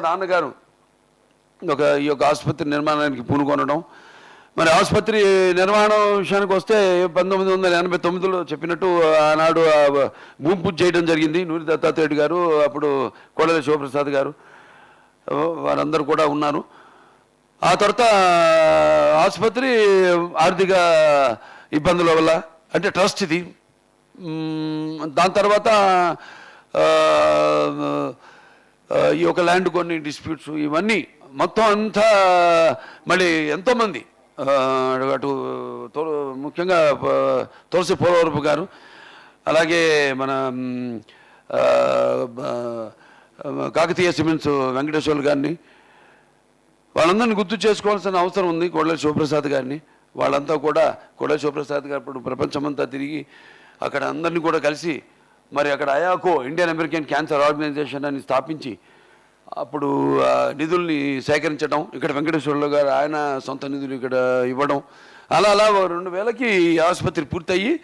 నాన్నగారు ఒక ఈ యొక్క ఆసుపత్రి నిర్మాణానికి పూనుకొనడం. మరి ఆసుపత్రి నిర్మాణం విషయానికి వస్తే పంతొమ్మిది వందల ఎనభై తొమ్మిదిలో చెప్పినట్టు ఆనాడు భూమి పూజ చేయడం జరిగింది. నూరి దత్తాత్రేయుడు గారు అప్పుడు కోడల శివప్రసాద్ గారు వారందరూ కూడా ఉన్నారు. ఆ తర్వాత ఆసుపత్రి ఆర్థిక ఇబ్బందుల వల్ల అంటే ట్రస్ట్ ఇది. దాని తర్వాత ఈ యొక్క ల్యాండ్ కొన్ని డిస్ప్యూట్స్ ఇవన్నీ మొత్తం అంతా మళ్ళీ ఎంతోమంది అటు తో- ముఖ్యంగా తులసి పోలవరపు గారు అలాగే మన కాకతీయ సిమెంట్స్ వెంకటేశ్వర్లు గారిని వాళ్ళందరినీ గుర్తు చేసుకోవాల్సిన అవసరం ఉంది కోడల శివప్రసాద్ గారిని. వాళ్ళంతా కూడా కోడల శివప్రసాద్ గారు ఇప్పుడు ప్రపంచమంతా తిరిగి అక్కడ అందరినీ కూడా కలిసి మరి అక్కడ అయాకో ఇండియన్ అమెరికన్ క్యాన్సర్ ఆర్గనైజేషన్ అని స్థాపించి అప్పుడు నిధుల్ని సేకరించడం ఇక్కడ వెంకటేశ్వర్లు గారు ఆయన సొంత నిధులు ఇక్కడ ఇవ్వడం అలా అలా రెండు వేలకి ఆసుపత్రి పూర్తయ్యి